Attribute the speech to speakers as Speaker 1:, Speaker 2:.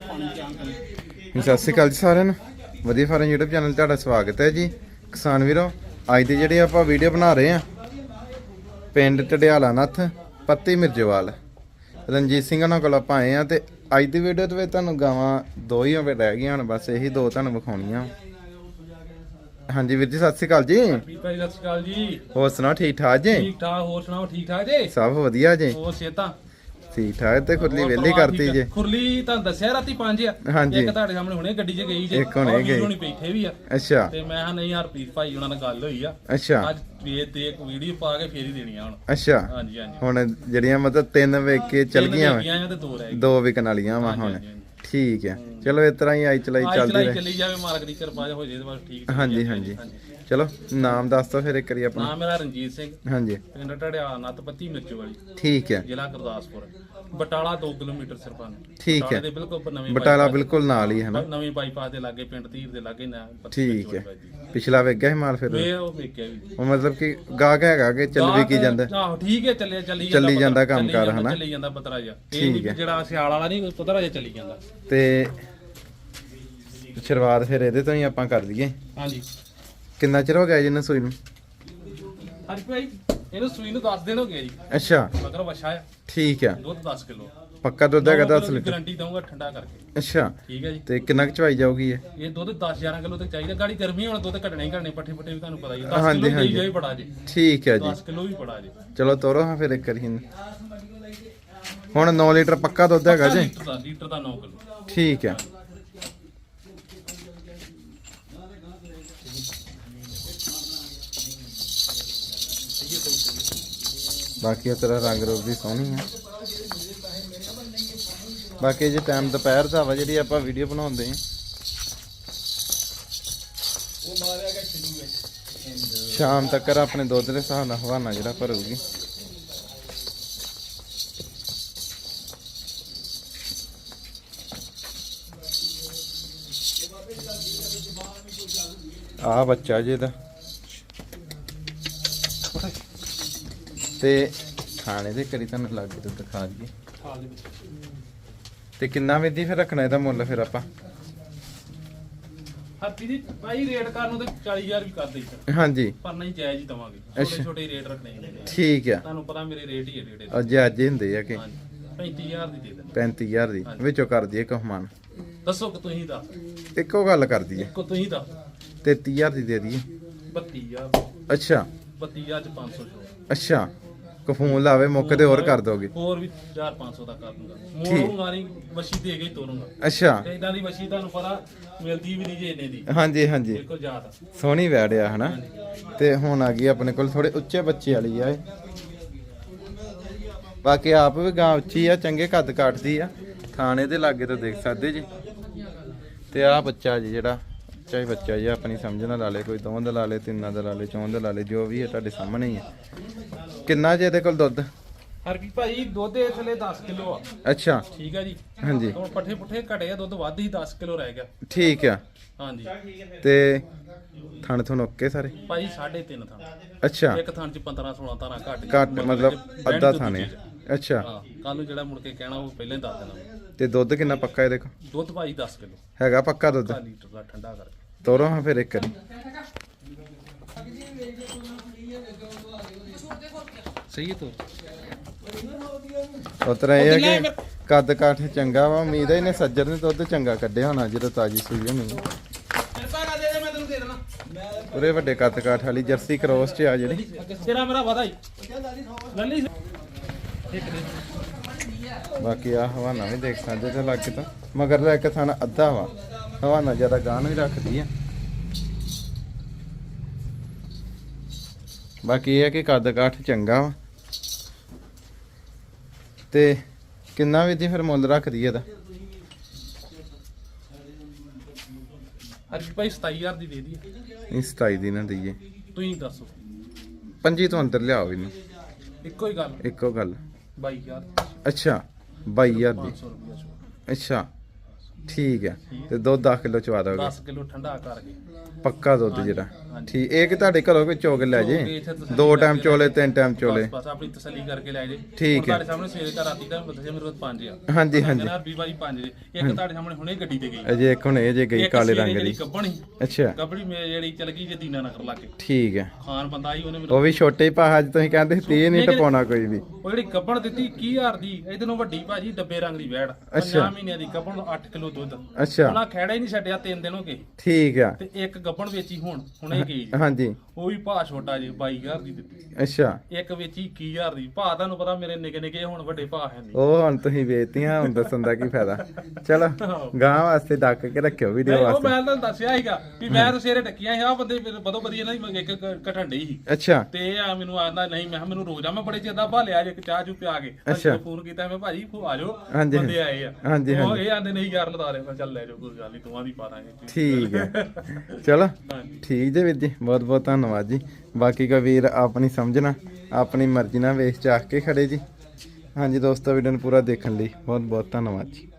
Speaker 1: ਸਤਿ ਸ਼੍ਰੀ ਅਕਾਲ ਜੀ ਸਾਰਿਆਂ ਨੂੰ। ਵਧੀਆ ਫਾਰਮ YouTube ਚੈਨਲ 'ਤੇ ਤੁਹਾਡਾ ਸਵਾਗਤ ਹੈ ਜੀ। ਕਿਸਾਨ ਵੀਰੋ ਅੱਜ ਦੀ ਜਿਹੜੀ ਆਪਾਂ ਵੀਡੀਓ ਬਣਾ ਰਹੇ ਆ ਪਿੰਡ ਟਡਿਆਲਾ ਨੱਥ ਪੱਤੀ ਮਿਰਜਵਾਲ। ਰਣਜੀਤ ਸਿੰਘ ਉਹਨਾਂ ਕੋਲ ਆਪਾਂ ਆਏ ਆ ਤੇ ਅੱਜ ਦੀ ਵੀਡੀਓ ਦੇ ਵਿੱਚ ਤੁਹਾਨੂੰ ਗਾਵਾਂ ਦੋ ਹੀ ਹੋਵੇ ਰਹਿ ਗਈਆਂ ਹੁਣ ਬਸ ਇਹੀ ਦੋ ਤੁਹਾਨੂੰ ਵਿਖਾਉਣੀਆਂ। ਹਾਂਜੀ ਵੀਰ ਜੀ ਸਤਿ ਸ਼੍ਰੀ ਅਕਾਲ ਜੀ।
Speaker 2: ਵੀ ਭਾਈ ਸਤਿ ਸ਼੍ਰੀ ਅਕਾਲ ਜੀ।
Speaker 1: ਹੋਰ ਸੁਣਾਓ ਠੀਕ ਠਾਕ ਜੀ?
Speaker 2: ਠੀਕ ਠਾਕ ਹੋਰ ਸੁਣਾਓ ਠੀਕ ਠਾਕ ਜੀ?
Speaker 1: ਸਭ ਵਧੀਆ ਜੀ।
Speaker 2: ਹੋਰ ਸੇਤਾ
Speaker 1: ਠੀਕ ਠਾਕ ਤੇ ਖੁਰਲੀ ਵਿਹਲੀ ਕਰਤੀ ਜੀ।
Speaker 2: ਖੁਰਲੀ ਤਾਂ ਦੱਸਿਆ ਰਾਤੀ 5 ਆ।
Speaker 1: ਹਾਂਜੀ।
Speaker 2: ਇੱਕ ਤੁਹਾਡੇ ਸਾਹਮਣੇ ਹੁਣੇ ਗੱਡੀ 'ਚ ਗਈ ਜੇ
Speaker 1: ਇੱਕ ਹੁਣੇ ਗਈ।
Speaker 2: ਹੁਣੀ ਬੈਠੇ ਵੀ ਆ।
Speaker 1: ਅੱਛਾ।
Speaker 2: ਤੇ ਮੈਂ ਹਾਂ ਨਹੀਂ ਹਰਪ੍ਰੀਤ ਭਾਈ ਉਹਨਾਂ ਨਾਲ ਗੱਲ ਹੋਈ ਆ।
Speaker 1: ਅੱਛਾ।
Speaker 2: ਅੱਜ ਵੇਦ ਤੇ ਇੱਕ ਵੀਡੀਓ ਪਾ ਕੇ ਫੇਰ ਹੀ ਦੇਣੀ ਆ ਹੁਣ।
Speaker 1: ਅੱਛਾ।
Speaker 2: ਹਾਂਜੀ ਹਾਂਜੀ।
Speaker 1: ਹੁਣ ਜਿਹੜੀਆਂ ਮਤਲਬ ਤਿੰਨ ਵੇਖ ਕੇ ਚਲ ਗਈਆਂ ਵਾ।
Speaker 2: ਦੋ
Speaker 1: ਵਿਕਣ ਵਾਲੀਆਂ ਵਾ ਹੁਣ। ਠੀਕ ਹੈ। ਚਲੋ ਇਸ ਤਰ੍ਹਾਂ ਹੀ ਆਈ ਚਲਾਈ ਚੱਲਦੀ ਰਹੇ।
Speaker 2: ਚੱਲੀ ਜਾਵੇ ਮਾਲਕ ਦੀ ਕਿਰਪਾ ਹੋ ਜੇ ਤੇ ਬਸ ਠੀਕ
Speaker 1: ਹਾਂਜੀ। ਹਾਂਜੀ। ਚਲੋ ਨਾਮ ਦੱਸ ਦੋ ਫਿਰ ਇੱਕ ਵਾਰੀ ਆਪਣਾ।
Speaker 2: ਨਾਮ ਮੇਰਾ ਰਣਜੀਤ ਸਿੰਘ।
Speaker 1: ਹਾਂਜੀ।
Speaker 2: ਪਿੰਡ ਢੜਿਆ ਨਤਪੱਤੀ ਮਿਰਚ ਵਾਲੀ।
Speaker 1: ਠੀਕ ਹੈ।
Speaker 2: ਜ਼ਿਲ੍ਹਾ ਗੁਰਦਾਸਪੁਰ। ਬਟਾਲਾ 2 ਕਿਲੋਮੀਟਰ ਸਰਪੰਨ
Speaker 1: ਠੀਕ ਹੈ।
Speaker 2: ਬਟਾਲੇ ਦੇ ਬਿਲਕੁਲ ਉੱਪਰ ਨਵੀਂ
Speaker 1: ਬਟਾਲਾ ਬਿਲਕੁਲ ਨਾਲ ਹੀ ਹੈ ਨਾ।
Speaker 2: ਨਵੀਂ ਬਾਈਪਾਸ ਦੇ ਲਾਗੇ ਪਿੰਡ ਧੀਰ ਦੇ ਲਾਗੇ ਨਾ
Speaker 1: ਠੀਕ ਹੈ। ਪਿਛਲਾ ਗਿਆ ਸੀ ਮਾਲ ਫਿਰ?
Speaker 2: ਵੇ ਉਹ ਵੇਖਿਆ ਵੀ।
Speaker 1: ਉਹ ਮਤਲਬ ਕਿ ਗਾਹਕ ਹੈਗਾ ਕਿ ਚੱਲ ਵੀ ਕੀ ਜਾਂਦਾ?
Speaker 2: ਆਹੋ ਠੀਕ ਹੈ ਚੱਲਿਆ ਚੱਲੀ
Speaker 1: ਚੱਲੀ ਜਾਂਦਾ ਕੰਮ
Speaker 2: ਚੱਲੀ
Speaker 1: ਕਾਰ,
Speaker 2: ਜਾਂਦਾ,
Speaker 1: ਹਨਾ?
Speaker 2: ਚੱਲੀ ਜਾਂਦਾ ਪਤਰਾ ਜਿਹਾ ਇਹ ਨਹੀਂ
Speaker 1: ਹੈ।
Speaker 2: ਜਿਹੜਾ ਸਿਆਲ ਵਾਲਾ ਨਹੀਂ ਪਤਰਾ ਜਿਹਾ ਚੱਲੀ ਜਾਂਦਾ।
Speaker 1: ਤੇ ਸ਼ੁਰੂਆਤ ਫਿਰ ਇਹਦੇ ਤੋਂ ਹੀ ਆਪਾਂ ਕਰ ਲਈਏ।
Speaker 2: ਹਾਂਜੀ।
Speaker 1: ਕਿੰਨਾ ਚਿਰ ਹੋ ਗਿਆ ਜੀ ਇਹਨੂੰ ਸੂਈ ਨੂੰ?
Speaker 2: ਹਾਂਜੀ ਭਾਈ ਇਹਨੂੰ ਸੂਈ ਨੂੰ 10 ਦਿਨ ਹੋ ਗਏ ਜੀ।
Speaker 1: ਅੱਛਾ।
Speaker 2: ਮਗਰ ਵਛਾ ਆ।
Speaker 1: ਠੀਕ ਹੈ
Speaker 2: ਦੁੱਧ 10 ਕਿਲੋ।
Speaker 1: ਪੱਕਾ ਦੁੱਧ ਹੈਗਾ 10 ਲੀਟਰ।
Speaker 2: ਗਾਰੰਟੀ ਦਊਂਗਾ ਠੰਡਾ ਕਰਕੇ।
Speaker 1: ਅੱਛਾ।
Speaker 2: ਠੀਕ ਹੈ ਜੀ।
Speaker 1: ਤੇ ਕਿੰਨਾ ਕੁ ਚਵਾਈ ਜਾਊਗੀ ਇਹ?
Speaker 2: ਇਹ ਦੁੱਧ 10 11 ਕਿਲੋ ਤੇ ਚਾਹੀਦਾ। ਗਾੜੀ ਗਰਮੀ ਹੁਣ ਦੁੱਧ ਘਟਣੇ ਹੀ ਘਟਣੇ ਪੱਠੇ ਪੱਠੇ ਵੀ ਤੁਹਾਨੂੰ ਪਤਾ ਹੀ ਹੈ 10
Speaker 1: ਹਾਂਜੀ,
Speaker 2: ਕਿਲੋ
Speaker 1: ਹਾਂਜੀ।
Speaker 2: ਦੇਈ ਜਾਈ ਬੜਾ ਜੀ।
Speaker 1: ਠੀਕ ਹੈ ਜੀ।
Speaker 2: 10 ਕਿਲੋ ਵੀ ਬੜਾ ਜੀ।
Speaker 1: ਚਲੋ ਤੋਰੋ ਹਾਂ ਫਿਰ ਇੱਕ ਵਾਰੀ ਇਹਨੂੰ। ਹੁਣ 9 ਲੀਟਰ ਪੱਕਾ ਦੁੱਧ ਹੈਗਾ ਜੀ।
Speaker 2: ਲੀਟਰ ਦਾ ਲੀਟਰ ਦਾ 9 ਕਿਲੋ।
Speaker 1: ਠੀਕ ਹੈ ਬਾਕੀ ਇਹ ਤੇਰਾ ਰੰਗ ਰੂਪ ਵੀ ਸੋਹਣੀ ਆ। ਬਾਕੀ ਜੇ ਟਾਈਮ ਦੁਪਹਿਰ ਦਾ ਵਾ, ਜਿਹੜੀ ਆਪਾਂ ਵੀਡੀਓ ਬਣਾਉਂਦੇ ਆ। ਸ਼ਾਮ ਤੱਕ ਆਪਣੇ ਦੁੱਧ ਦੇ ਹਿਸਾਬ ਨਾਲ ਹਵਾਨਾ ਜਿਹੜਾ ਭਰੂਗੀ। ਆ ਬੱਚਾ ਜੇ ਇਹਦਾ ਤੇ ਖਾਣੇ ਦੇ ਕਰੀ ਤੁਹਾਨੂੰ ਲੱਗ ਤੇ ਦਿਖਾ ਦਈਏ। ਤੇ ਕਿੰਨਾ ਵਿਧੀ ਫਿਰ ਰੱਖਣਾ ਇਹਦਾ ਮੁੱਲ ਫਿਰ ਆਪਾਂ?
Speaker 2: ਹੱਥੀ ਦੀ ਭਾਈ ਰੇਟ ਕਰਨ ਨੂੰ ਤੇ 40000 ਵੀ ਕਰ ਦੇਈ ਸਰ
Speaker 1: ਹਾਂਜੀ।
Speaker 2: ਪਰ ਨਹੀਂ ਜਾਇਜ਼ ਹੀ ਦਵਾਂਗੇ।
Speaker 1: ਅੱਛਾ।
Speaker 2: ਛੋਟੇ ਛੋਟੇ ਹੀ ਰੇਟ ਰੱਖਣੇ ਨੇ।
Speaker 1: ਠੀਕ ਆ।
Speaker 2: ਤੁਹਾਨੂੰ ਪਤਾ ਮੇਰੇ ਰੇਟ ਹੀ ਹੈ ਰੇਟ
Speaker 1: ਅੱਜ ਅੱਜ ਹੀ ਹੁੰਦੇ ਆ ਕਿ?
Speaker 2: ਹਾਂਜੀ। 35000 ਦੀ ਦੇ ਦੇਣਾ
Speaker 1: 35000 ਦੀ। ਵਿੱਚੋਂ ਕਰ ਦਈਏ ਕਹਮਾਨ
Speaker 2: ਦੱਸੋ ਕਿ ਤੁਸੀਂ ਦੱਸ।
Speaker 1: ਇੱਕੋ ਗੱਲ ਕਰ ਦਈਏ।
Speaker 2: ਇੱਕੋ ਤੁਸੀਂ ਦੱਸ।
Speaker 1: 33000 ਦੀ ਦੇ ਦਈਏ।
Speaker 2: 32000
Speaker 1: ਅੱਛਾ।
Speaker 2: 32000 ਚ 500 ਛੋੜ।
Speaker 1: ਅੱਛਾ। ਕਫੂਨ ਲਾਵੇ ਮੌਕੇ ਤੇ ਹੋਰ ਕਰ ਦੋਗੇ।
Speaker 2: ਹੋਰ ਵੀ 4-500 ਦਾ ਕਰ ਦੂੰਗਾ। ਮੋੜੂੰਗਾ ਨਹੀਂ ਮੱਛੀ ਦੇ ਕੇ ਹੀ ਤੋਰੂੰਗਾ।
Speaker 1: ਅੱਛਾ।
Speaker 2: ਤੇ ਇਦਾਂ ਦੀ ਮੱਛੀ ਤੁਹਾਨੂੰ ਪਤਾ ਮਿਲਦੀ ਵੀ ਨਹੀਂ ਜੇ ਇੰਨੇ ਦੀ।
Speaker 1: ਹਾਂਜੀ ਹਾਂਜੀ।
Speaker 2: ਬਿਲਕੁਲ ਜ਼ਿਆਦਾ
Speaker 1: ਸੋਹਣੀ ਵੈੜਿਆ ਹਨਾ? ਤੇ ਹੁਣ ਆ ਗਈ ਆਪਣੇ ਕੋਲ ਥੋੜੇ ਉੱਚੇ ਬੱਚੇ ਵਾਲੀ ਆ ਇਹ। ਬਾਕੀ ਆਪ ਵੀ ਗਾਂ ਉੱਚੀ ਆ ਚੰਗੇ ਕੱਦ ਕਾਟਦੀ ਆ। ਥਾਣੇ ਦੇ ਲਾਗੇ ਤੋਂ ਦੇਖ ਸਕਦੇ ਜੀ। ਤੇ ਆ ਬੱਚਾ ਜੀ ਜਿਹੜਾ ਚਾਹੇ ਬੱਚਾ ਜੀ ਆਪਣੀ ਸਮਝ ਨਾਲ ਲਾ ਲੇ ਕੋਈ ਦੋ ਦਾ ਲਾ ਲੇ ਤਿੰਨਾਂ ਦਾ ਲਾ ਲੇ ਚੌਂ ਦਾ ਲਾ ਲੇ ਜੋ ਵੀ ਹੈ ਤੁਹਾਡੇ ਸਾਹਮਣੇ ਹੀ ਹੈ। ਕਿੰਨਾ ਜੇ ਇਹਦੇ ਕੋਲ ਦੁੱਧ?
Speaker 2: ਹਰਪੀ ਭਾਈ ਦੁੱਧ ਦੇ ਥਲੇ 10 ਕਿਲੋ ਆ।
Speaker 1: ਅੱਛਾ।
Speaker 2: ਠੀਕ ਹੈ ਜੀ।
Speaker 1: ਹਾਂਜੀ।
Speaker 2: ਹੁਣ ਪੱਠੇ ਪੁੱਠੇ ਘਟੇ ਆ ਦੁੱਧ ਵੱਧ ਹੀ 10 ਕਿਲੋ ਰਹਿ ਗਿਆ।
Speaker 1: ਠੀਕ ਆ।
Speaker 2: ਹਾਂਜੀ।
Speaker 1: ਤੇ ਥਣ ਥਣ ਓਕੇ ਸਾਰੇ?
Speaker 2: ਭਾਈ 3.5 ਥਾਂ
Speaker 1: ਅੱਛਾ।
Speaker 2: ਇੱਕ ਥਾਂ ਚ 15 16 ਤਾਰਾਂ ਘੱਟ
Speaker 1: ਘੱਟ ਮਤਲਬ ਅੱਧਾ ਥਾਣੇ। ਅੱਛਾ।
Speaker 2: ਹਾਂ ਕੱਲ ਨੂੰ ਜਿਹੜਾ ਮੁੜ ਕੇ ਕਹਿਣਾ ਉਹ ਪਹਿਲਾਂ ਹੀ ਦੱਸ ਦੇਣਾ।
Speaker 1: ਤੇ ਦੁੱਧ ਕਿੰਨਾ ਪੱਕਾ ਇਹਦੇ ਕੋਲ
Speaker 2: ਦੁੱਧ ਭਾਈ 10 ਕਿਲੋ।
Speaker 1: ਹੈਗਾ ਪੱਕਾ ਦੁੱਧ?
Speaker 2: 1 ਲੀਟਰ ਦਾ ਠੰਡਾ ਕਰਕੇ।
Speaker 1: ਤੋਰੋ ਹਾਂ ਫਿਰ ਇੱਕ ਵਾਰੀ।
Speaker 2: ਸਹੀ ਹੈ ਤੋ
Speaker 1: ਉਤਰਾ ਇਹ ਹੈ ਕਿ ਕੱਦ ਕਾਠ ਚੰਗਾ ਵਾ ਉਮੀਦ ਹੈ ਇਹਨੇ ਸੱਜਰ ਨੇ ਦੁੱਧ ਚੰਗਾ ਕੱਢਿਆ ਹੋਣਾ ਜਦੋਂ ਤਾਜੀ ਸੂਈ ਹੋਣੀ
Speaker 2: ਪੈਸਾ ਦੇ ਦੇ ਮੈਂ ਤੈਨੂੰ ਦੇ ਦੇਣਾ
Speaker 1: ਪੂਰੇ ਵੱਡੇ ਕੱਦ ਕਾਠ ਵਾਲੀ ਜਰਸੀ ਕ੍ਰੋਸ ਚ ਆ ਜਿਹੜੀ।
Speaker 2: ਤੇਰਾ ਮੇਰਾ ਵਾਦਾ ਹੀ। ਲੱਲੀ
Speaker 1: ਬਾਕੀ ਆ ਹਵਾਨਾ ਵੀ ਦੇਖ ਸਕਦੇ ਤੇ ਲੱਗ ਤਾਂ। ਮਗਰ ਦਾ ਇੱਕ ਥਾਣਾ ਅੱਧਾ ਵਾ। ਹਵਾਨਾ ਜ਼ਿਆਦਾ ਗਾਂ ਨੂੰ ਹੀ ਰੱਖਦੀ ਆ। ਬਾਕੀ ਇਹ ਹੈ ਕਿ ਕੱਦ ਕਾਠ ਚੰਗਾ ਵਾ। ਤੇ ਕਿੰਨਾ ਵੀ ਦੀ ਫਿਰ ਮੁੱਲ ਰੱਖਦੀ ਇਹਦਾ?
Speaker 2: ਹਰਪੀ ਭਾਈ 27000 ਦੀ ਦੇ ਦੀ
Speaker 1: ਇਹ 27 ਦੀ ਨਾ ਦਈਏ।
Speaker 2: ਤੁਸੀਂ ਦੱਸੋ।
Speaker 1: ਪੰਜੀ ਤੋਂ ਅੰਦਰ ਲਿਆਓ ਇਹਨੂੰ।
Speaker 2: ਇੱਕੋ ਹੀ ਗੱਲ।
Speaker 1: ਇੱਕੋ ਗੱਲ।
Speaker 2: 22000
Speaker 1: ਅੱਛਾ 22000 ਦੀ।
Speaker 2: 500 ਰੁਪਏ
Speaker 1: ਅੱਛਾ। ਠੀਕ ਹੈ। ਤੇ ਦੁੱਧ 10 ਕਿਲੋ ਚਵਾ ਦੋਗੇ
Speaker 2: 10 ਕਿਲੋ ਠੰਡਾ ਕਰਕੇ।
Speaker 1: ਪੱਕਾ ਦੁੱਧ ਜਿਹੜਾ। ਠੀਕ ਇਹ ਕਿ ਤੁਹਾਡੇ ਘਰੋਂ ਕੋਈ ਚੋਗ ਲੈ ਜੇ? ਦੋ ਟਾਈਮ ਚੋਲੇ ਤਿੰਨ ਟਾਈਮ ਚੋਲੇ।
Speaker 2: ਬਸ ਆਪਣੀ ਤਸੱਲੀ ਕਰਕੇ ਲੈ ਜੇ।
Speaker 1: ਠੀਕ ਹੈ।
Speaker 2: ਤੁਹਾਡੇ ਸਾਹਮਣੇ ਸਵੇਰੇ ਘਰ ਰਾਤੀ ਦਾ ਦੱਸਿਆ ਮੇਰੇ ਕੋਲ ਪੰਜ ਆ।
Speaker 1: ਹਾਂਜੀ ਹਾਂਜੀ।
Speaker 2: ਕਹਿੰਦਾ ਵੀ ਬਾਈ ਪੰਜ ਜੇ। ਇੱਕ ਤੁਹਾਡੇ ਸਾਹਮਣੇ ਹੁਣੇ ਗੱਡੀ ਤੇ ਗਈ।
Speaker 1: ਅਜੇ ਇੱਕ ਹੁਣ ਇਹ ਜੇ ਗਈ ਕਾਲੇ ਰੰਗ ਦੀ।
Speaker 2: ਗੱਬਣੀ
Speaker 1: ਅੱਛਾ।
Speaker 2: ਗੱਬੜੀ ਮੇ ਜਿਹੜੀ ਚਲ ਗਈ ਜੇ ਦੀਨਾ ਨਗਰ ਲਾਗੇ।
Speaker 1: ਠੀਕ ਹੈ।
Speaker 2: ਖਾਨ ਬੰਦਾ ਆਈ ਉਹਨੇ
Speaker 1: ਉਹ ਵੀ ਛੋਟੇ ਭਾਅ ਅੱਜ ਤੁਸੀਂ ਕਹਿੰਦੇ ਸੀ 30 ਨਹੀਂ ਟਪਾਉਣਾ ਕੋਈ ਵੀ।
Speaker 2: ਉਹ ਜਿਹੜੀ ਗੱਬਣ ਦਿੱਤੀ 21000 ਦੀ ਇਹਦੇ ਨੂੰ ਵੱਡੀ ਭਾਜੀ ਡੱਬੇ ਰੰਗ ਦੀ ਵੈੜ 5 ਮਹੀਨਿਆਂ ਦੀ ਗੱਬਣ 8 ਕਿਲੋ ਦੁੱਧ।
Speaker 1: ਅੱਛਾ।
Speaker 2: ਉਹਨਾਂ ਖੈੜਾ ਹੀ ਨਹੀਂ ਛੱਡਿਆ ਤਿੰਨ ਦਿਨ ਹੋ ਗਏ।
Speaker 1: ਠੀਕ ਆ।
Speaker 2: ਤੇ ਇੱਕ ਗੱਬਣ ਵੇਚੀ ਹੁਣ ਹੁਣੇ ਗਈ ਜੀ।
Speaker 1: ਹਾਂਜੀ।
Speaker 2: ਉਹ ਵੀ ਭਾਅ ਛੋਟਾ ਜੀ 22000 ਦੀ ਦਿੱਤੀ
Speaker 1: ਅੱਛਾ।
Speaker 2: ਇੱਕ ਵੇਚੀ 21000 ਦੀ। ਭਾਅ ਤੁਹਾਨੂੰ ਪਤਾ ਮੇਰੇ ਨਿੱਕੇ ਨਿੱਕੇ ਹੁਣ ਵੱਡੇ ਭਾਅ ਹੈ ਨਹੀਂ
Speaker 1: ਉਹ ਹੁਣ ਤੁਸੀਂ ਵੇਚਤੀਆਂ ਹੁਣ ਦੱਸਣ ਦਾ ਕੀ ਫਾਇਦਾ। ਚਲੋ ਗਾਂ ਵਾਸਤੇ ਡੱਕ ਕੇ ਰੱਖਿਓ ਵੀਡੀਓ
Speaker 2: ਉਹ
Speaker 1: ਵਾਸਤੇ।
Speaker 2: ਮੈਂ ਤੁਹਾਨੂੰ ਦੱਸਿਆ ਸੀਗਾ ਵੀ ਮੈਂ ਤਾਂ ਸਵੇਰੇ ਟੱਕੀਆਂ ਸੀ ਆ ਬੰਦੇ ਮੇਰੇ ਬਦੋ ਬਦੀ ਇਹਨਾਂ ਦੀ ਇੱਕ ਘਟਣ ਡਈ ਸੀ।
Speaker 1: ਅੱਛਾ।
Speaker 2: ਤੇ ਇਹ ਆ ਮੈਨੂੰ ਆਂਦਾ ਨਹੀਂ ਮੈਂ ਕਿਹਾ ਮੈਨੂੰ ਰੋਜ਼ ਆ ਮੈਂ ਬੜੇ ਚਿਰ ਦਾ ਭਾਲਿਆ ਜੇ ਇੱਕ ਚਾਹ ਚੂ ਪਿਆ ਕੇ।
Speaker 1: ਅੱਛਾ।
Speaker 2: ਫੋਨ ਕੀਤਾ ਮੈਂ ਭਾਜੀ ਫੋ ਆ ਜਾਓ
Speaker 1: ਹਾਂਜੀ,
Speaker 2: ਬੰਦੇ ਆਏ ਆ।
Speaker 1: ਹਾਂਜੀ,
Speaker 2: ਉਹ। ਇਹ ਆਂਦੇ ਨਹੀਂ ਯਾਰ ਲਦਾ ਰਹੇ ਮੈਂ ਚੱਲ ਲੈ ਜਾਓ ਕੋਈ ਗੱਲ ਨਹੀਂ ਦੋਵਾਂ ਦੀ ਪਾ ਦਾਂਗੇ
Speaker 1: ਠੀਕ ਹੈ। ਚਲੋ ਠੀਕ ਜੇ ਵੀਰ ਜੀ ਬਹੁਤ ਬਹੁਤ ਧੰਨਵਾਦ ਜੀ। ਬਾਕੀ ਕਾ ਵੀਰ ਆਪਣੀ ਸਮਝਣਾ ਆਪਣੀ ਮਰਜ਼ੀ ਨਾਲ ਵੇਚ ਚਾਖ ਕੇ ਖੜੇ ਜੀ। ਹਾਂਜੀ ਦੋਸਤੋ ਵੀਡੀਓ ਨੂੰ ਪੂਰਾ ਦੇਖਣ ਲਈ ਬਹੁਤ ਬਹੁਤ ਧੰਨਵਾਦ ਜੀ।